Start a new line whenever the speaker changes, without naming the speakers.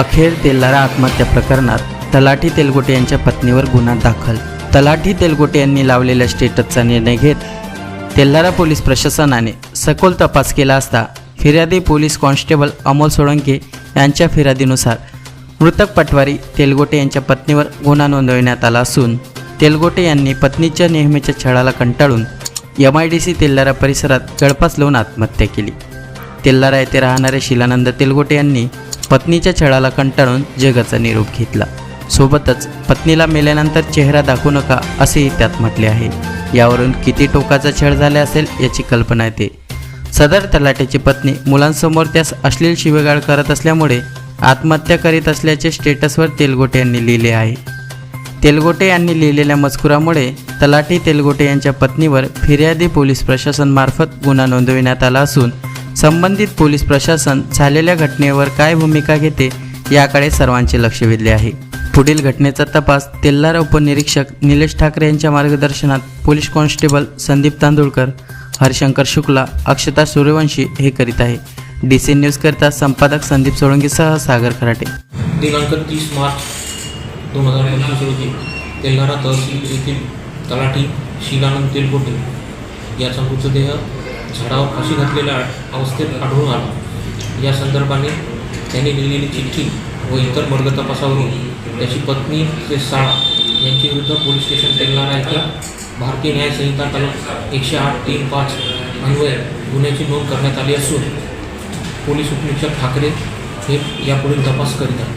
अखेर तेल्लारा आत्महत्या प्रकरणात तलाठी तेलगोटे यांच्या पत्नीवर गुन्हा दाखल. तलाठी तेलगोटे यांनी लावलेल्या स्टेटसचा निर्णय घेत तेल्लारा पोलीस प्रशासनाने सखोल तपास केला असता फिर्यादी पोलीस कॉन्स्टेबल अमोल सोळंके यांच्या फिर्यादीनुसार मृतक पटवारी तेलगोटे यांच्या पत्नीवर गुन्हा नोंदवण्यात आला असून तेलगोटे यांनी पत्नीच्या नेहमीच्या छळाला कंटाळून M I D C Tellara परिसरात गळपास लावून आत्महत्या केली. तेल्लारा येथे राहणारे शिलानंद तेलगोटे यांनी पत्नीच्या छळाला कंटाळून जगाचा निरोप घेतला. सोबतच पत्नीला मेल्यानंतर चेहरा दाखवू नका असेही त्यात म्हटले आहे. यावरून किती टोकाचा छळ झाला असेल याची कल्पना येते. सदर तलाट्याची पत्नी मुलांसमोर त्यास अश्लील शिवेगाळ करत असल्यामुळे आत्महत्या करीत असल्याचे स्टेटसवर तेलगोटे यांनी लिहिले आहे. तेलगोटे यांनी लिहिलेल्या मजकुरामुळे तलाठी तेलगोटे यांच्या पत्नीवर फिर्यादी पोलीस प्रशासनमार्फत गुन्हा नोंदविण्यात आला असून संबंधित पोलीस प्रशासन झालेल्या घटनेवर काय भूमिका घेते याकडे सर्वांचे लक्ष वेधले आहे. पुढील घटनेचा तपास तेल्लारा उपनिरीक्षक निलेश ठाकरे यांच्या मार्गदर्शनात पोलीस कॉन्स्टेबल संदीप तांदुळकर हरिशंकर शुक्ला अक्षता सूर्यवंशी हे करीत आहे. डी सी न्यूजकरिता संपादक संदीप सोळंकीसह सागर खराटे.
दिनांक तीस मार्च दोन हजार पंचवीस रोजी तेल्हारा तहसील येथील तलाठी शिलानंद तेलकोटे याचा मृतदेह झाडावर फाशी घातलेल्या अवस्थेत आढळून आला. या संदर्भाने त्यांनी लिहिलेली चिठ्ठी व इतर वर्ग तपासावरून त्याची पत्नी ते साळा यांची विरुद्ध पोलीस स्टेशन तेल्हारा येथे भारतीय न्याय संहिता कलम एकशे आठ तीन पाच अन्वये गुन्ह्याची नोंद करण्यात आली असून पोलीस उपनिरीक्षक ठाकरे हे यापुढील तपास करीत आहेत.